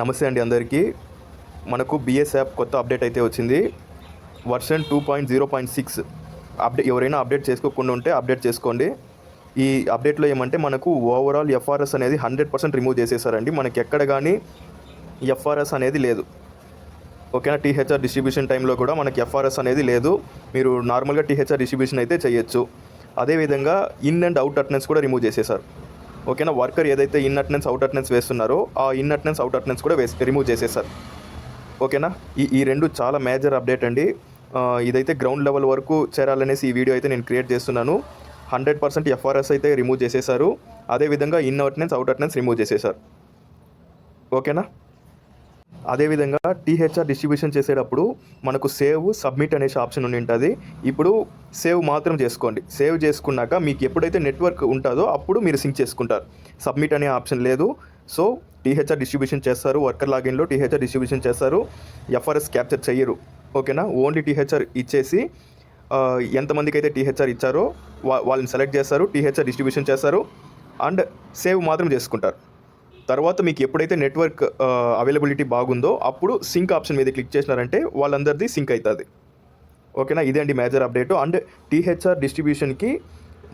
నమస్తే అండి అందరికీ. మనకు బిఎస్ యాప్ కొత్త అప్డేట్ అయితే వచ్చింది. Version two point zero point six update ఎవరైనా అప్డేట్ చేసుకోకుండా ఉంటే అప్డేట్ చేసుకోండి. ఈ అప్డేట్లో ఏమంటే మనకు ఓవరాల్ ఎఫ్ఆర్ఎస్ అనేది హండ్రెడ్ పర్సెంట్ రిమూవ్ చేసేసారండి. మనకి ఎక్కడ కానీ ఎఫ్ఆర్ఎస్ అనేది లేదు. ఓకేనా? టీహెచ్ఆర్ డిస్ట్రిబ్యూషన్ టైంలో కూడా మనకి ఎఫ్ఆర్ఎస్ అనేది లేదు. మీరు నార్మల్గా టీహెచ్ఆర్ డిస్ట్రిబ్యూషన్ అయితే చేయొచ్చు. అదేవిధంగా ఇన్ అండ్ అవుట్ అటెండెన్స్ కూడా రిమూవ్ చేసేసారు. ఓకేనా? వర్కర్ ఏదైతే ఇన్ అటెండెన్స్ అవుట్ అటెండెన్స్ వేస్తున్నారో ఆ ఇన్ అటెండెన్స్ అవుట్ అటెండెన్స్ కూడా వేసి రిమూవ్ చేసేసారు ఓకేనా? ఈ ఈ రెండు చాలా మేజర్ అప్డేట్ అండి. ఇదైతే గ్రౌండ్ లెవెల్ వరకు చేరాలనేసి ఈ వీడియో అయితే నేను క్రియేట్ చేస్తున్నాను. హండ్రెడ్ పర్సెంట్ ఎఫ్ఆర్ఎస్ అయితే రిమూవ్ చేసేసారు. అదేవిధంగా in attendance out attendance remove చేసేసారు. ఓకేనా? అదేవిధంగా టీహెచ్ఆర్ డిస్ట్రిబ్యూషన్ చేసేటప్పుడు మనకు సేవ్ సబ్మిట్ అనేసి ఆప్షన్ ఉండి ఉంటుంది. ఇప్పుడు సేవ్ మాత్రం చేసుకోండి. సేవ్ చేసుకున్నాక మీకు ఎప్పుడైతే నెట్వర్క్ ఉంటుందో అప్పుడు మీరు సింక్ చేసుకుంటారు. సబ్మిట్ అనే ఆప్షన్ లేదు. సో టీహెచ్ఆర్ డిస్ట్రిబ్యూషన్ చేస్తారు. వర్కర్ లాగిన్లో టీహెచ్ఆర్ డిస్ట్రిబ్యూషన్ చేస్తారు. ఎఫ్ఆర్ఎస్ క్యాప్చర్ చేయరు. ఓకేనా? ఓన్లీ టీహెచ్ఆర్ ఇచ్చేసి ఎంతమందికి అయితే టీహెచ్ఆర్ ఇచ్చారో వా వాళ్ళని సెలెక్ట్ చేస్తారు. టీహెచ్ఆర్ డిస్ట్రిబ్యూషన్ చేస్తారు. అండ్ సేవ్ మాత్రం చేసుకుంటారు. తర్వాత మీకు ఎప్పుడైతే నెట్వర్క్ అవైలబిలిటీ బాగుందో అప్పుడు సింక్ ఆప్షన్ మీద క్లిక్ చేసినారంటే వాళ్ళందరిది సింక్ అవుతుంది ఓకేనా? ఇదే అండి మేజర్ అప్డేట్ అండ్ టీహెచ్ఆర్ డిస్ట్రిబ్యూషన్కి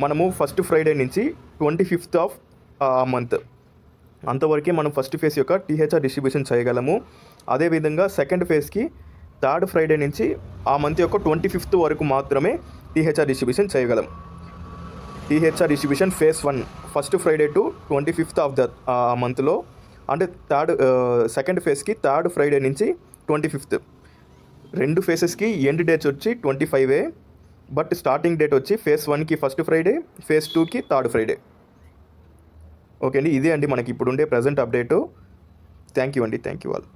మనము ఫస్ట్ ఫ్రైడే నుంచి ట్వంటీ ఫిఫ్త్ ఆఫ్ మంత్ అంతవరకే మనం ఫస్ట్ ఫేజ్ యొక్క టీహెచ్ఆర్ డిస్ట్రిబ్యూషన్ చేయగలము. అదేవిధంగా సెకండ్ ఫేజ్కి థర్డ్ ఫ్రైడే నుంచి ఆ మంత్ యొక్క ట్వంటీ ఫిఫ్త్ వరకు మాత్రమే టీహెచ్ఆర్ డిస్ట్రిబ్యూషన్ చేయగలం. THR distribution phase one first Friday to twenty fifth of the మంత్లో అంటే థర్డ్ సెకండ్ ఫేజ్కి థర్డ్ ఫ్రైడే నుంచి ట్వంటీ ఫిఫ్త్ రెండు ఫేసెస్కి ఎండ్ డేట్స్ వచ్చి ట్వంటీ ఫైవే బట్ స్టార్టింగ్ డేట్ వచ్చి ఫేస్ వన్కి ఫస్ట్ ఫ్రైడే ఫేస్ టూకి థర్డ్ ఫ్రైడే ఓకే అండి ఇదే అండి మనకి ఇప్పుడు ఉండే ప్రజెంట్ అప్డేటు థ్యాంక్ యూ అండి థ్యాంక్ యూ వాళ్ళు